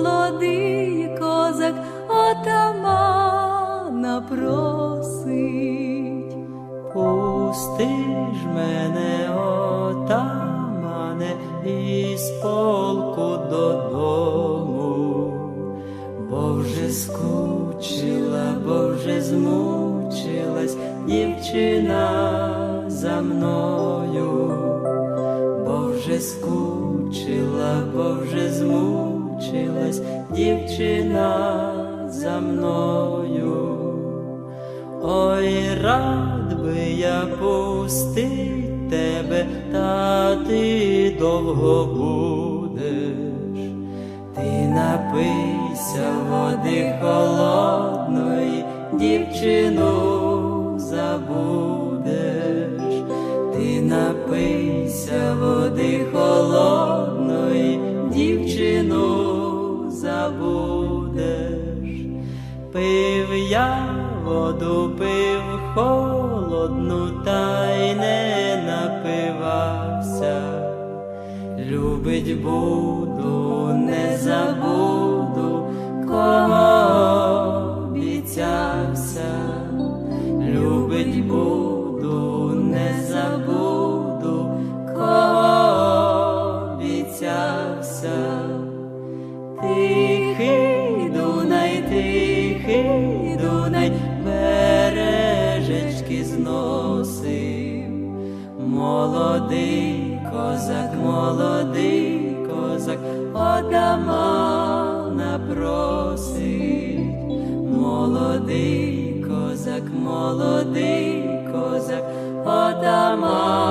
молодий козак отамана просить, пусти ж мене, отамане, із полку додому, бо вже скучила, бо вже змучилась дівчина за мною, бо вже скучила, бо вже дівчина за мною. Ой, рад би я пустить тебе, та ти довго будеш. Ти напийся води холодної, дівчину забудеш. Ти напийся води холодної, дівчину забудеш. Пив я воду, пив холодну, та й не напивався. Любить буду, не забуду, кого зносив. Молодий козак, молодий козак, отамана просить. Молодий козак, молодий козак, отамана